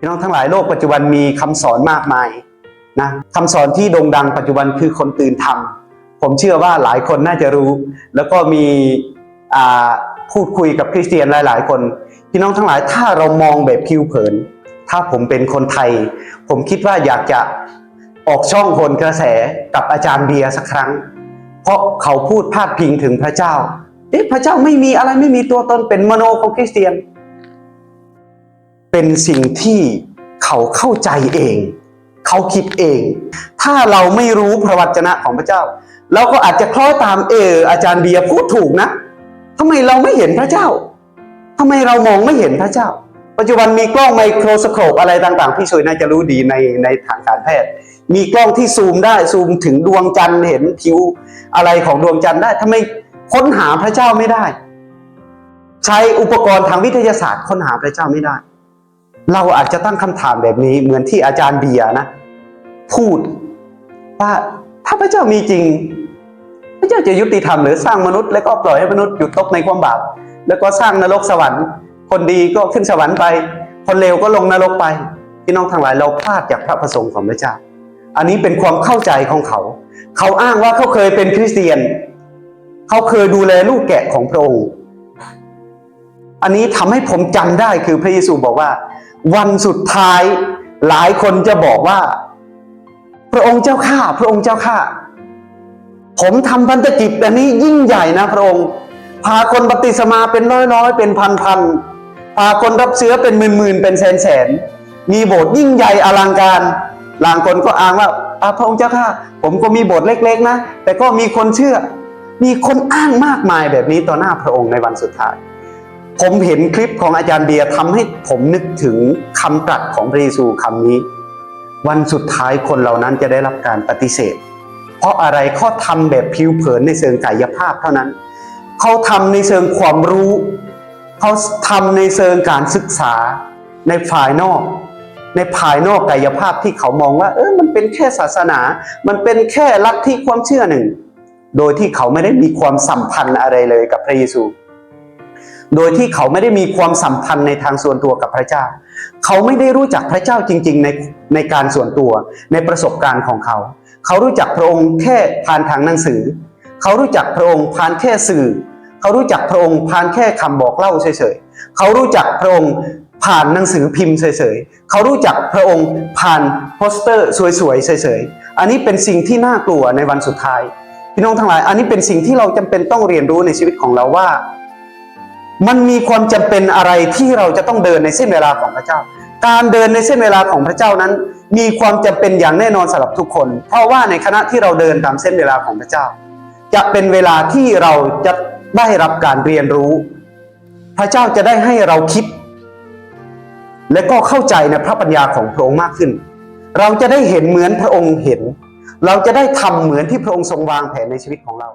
พี่น้องทั้งหลายโลกปัจจุบันมีคำสอนมากมายนะคำสอนที่โด่งดังปัจจุบันคือคนตื่นธรรม ผมเชื่อว่าหลายคนน่าจะรู้ แล้วก็มีพูดคุยกับคริสเตียนหลาย ๆ คน พี่น้องทั้งหลายถ้าเรามองแบบผิวเผิน ถ้าผมเป็นคนไทย ผมคิดว่าอยากจะออกช่องโหนกระแสกับอาจารย์เบียร์สักครั้ง เพราะเขาพูดพาดพิงถึงพระเจ้าเอ๊ะพระเจ้าไม่มีอะไรไม่มีตัวตนเป็นมโนของคริสเตียน เป็นสิ่งที่เขาเข้าใจเอง เขาคิดเอง ถ้าเราไม่รู้พระวจนะของพระเจ้า เราก็อาจจะคล้อยตามเอออาจารย์เบียร์พูดถูกนะทำไมเราไม่เห็นพระเจ้าทำไมเรามองไม่เห็นพระเจ้า ปัจจุบันมีกล้องไมโครสโคปอะไรต่างๆ พี่ช่วยน่าจะรู้ดีในในทางการแพทย์ มีกล้องที่ซูมได้ซูมถึงดวงจันทร์เห็นผิวอะไรของดวงจันทร์ได้ทำไมค้นหาพระเจ้าไม่ได้ ใช้อุปกรณ์ทางวิทยาศาสตร์ค้นหาพระเจ้าไม่ได้ เราอาจจะตั้งคำถามแบบนี้เหมือนที่อาจารย์เบียนะ พูดว่าถ้าพระเจ้ามีจริง พระเจ้าจะยุติธรรมหรือสร้างมนุษย์ แล้วก็ปล่อยให้มนุษย์หยุดตกในความบาปแล้วก็สร้างนรกสวรรค์ คนดีก็ขึ้นสวรรค์ไป คนเลวก็ลงนรกไปพี่น้องทั้งหลายเราพลาดจากพระประสงค์ของพระเจ้า อันนี้เป็นความเข้าใจของเขา เขาอ้างว่าเขาเคยเป็นคริสเตียน เขาเคยดูแลลูกแกะของพระองค์ อันนี้ทำให้ผมจำได้คือพระเยซูบอกว่า วันสุดท้ายหลายคนจะบอกว่า พระองค์เจ้าข้าพระองค์เจ้าข้าผมทำพันธกิจอันนี้ยิ่งใหญ่นะพระองค์ พาคนปฏิสมาเป็นร้อยๆ เป็นพันๆพาคนรับเชื้อเป็นหมื่นๆเป็นแสนๆมีโบสถ์ยิ่งใหญ่อลังการบางคนก็อ้างว่าอะพระองค์เจ้าข้าผมก็มีโบสถ์เล็ก ๆ นะ แต่ก็มีคนเชื่อ มีคนอ้างมากมายแบบนี้ต่อหน้าพระองค์ในวันสุดท้าย ผมเห็นคลิปของอาจารย์เบียร์ทำให้ผมนึกถึงคำตรัสของพระเยซูคำนี้ วันสุดท้ายคนเหล่านั้นจะได้รับการปฏิเสธ เพราะอะไรเขาทำแบบผิวเผินในเชิงกายภาพเท่านั้น เขาทำในเชิงความรู้ เขาทำในเชิงการศึกษาในฝ่ายนอก ในภายนอกกายภาพที่เขามองว่า เออมันเป็นแค่ศาสนา มันเป็นแค่ลัทธิความเชื่อหนึ่ง โดยที่เขาไม่ได้มีความสัมพันธ์อะไรเลยกับพระเยซู โดยที่เขาไม่ได้มีความสัมพันธ์ในทางส่วนตัวกับพระเจ้า เขาไม่ได้รู้จักพระเจ้าจริง ๆ ในในการส่วนตัวในประสบการณ์ของเขา เขารู้จักพระองค์แค่ผ่านทางหนังสือ เขารู้จักพระองค์ผ่านแค่สื่อ เขารู้จักพระองค์ผ่านแค่คำบอกเล่าเฉยๆ เขารู้จักพระองค์ผ่านหนังสือพิมพ์เฉยๆ เขารู้จักพระองค์ผ่านโปสเตอร์สวยๆเฉยๆ อันนี้เป็นสิ่งที่น่ากลัวในวันสุดท้าย พี่น้องทั้งหลาย อันนี้เป็นสิ่งที่เราจำเป็นต้องเรียนรู้ในชีวิตของเราว่า มันมีความจำเป็นอะไรที่เราจะต้องเดินในเส้นเวลาของพระเจ้า การเดินในเส้นเวลาของพระเจ้านั้น มีความจำเป็นอย่างแน่นอนสำหรับทุกคน เพราะว่าในขณะที่เราเดินตามเส้นเวลาของพระเจ้า จะเป็นเวลาที่เราจะได้รับการเรียนรู้ พระเจ้าจะได้ให้เราคิด และก็เข้าใจในพระปัญญาของพระองค์มากขึ้น เราจะได้เห็นเหมือนพระองค์เห็น เราจะได้ทำเหมือนที่พระองค์ทรงวางแผนในชีวิตของเรา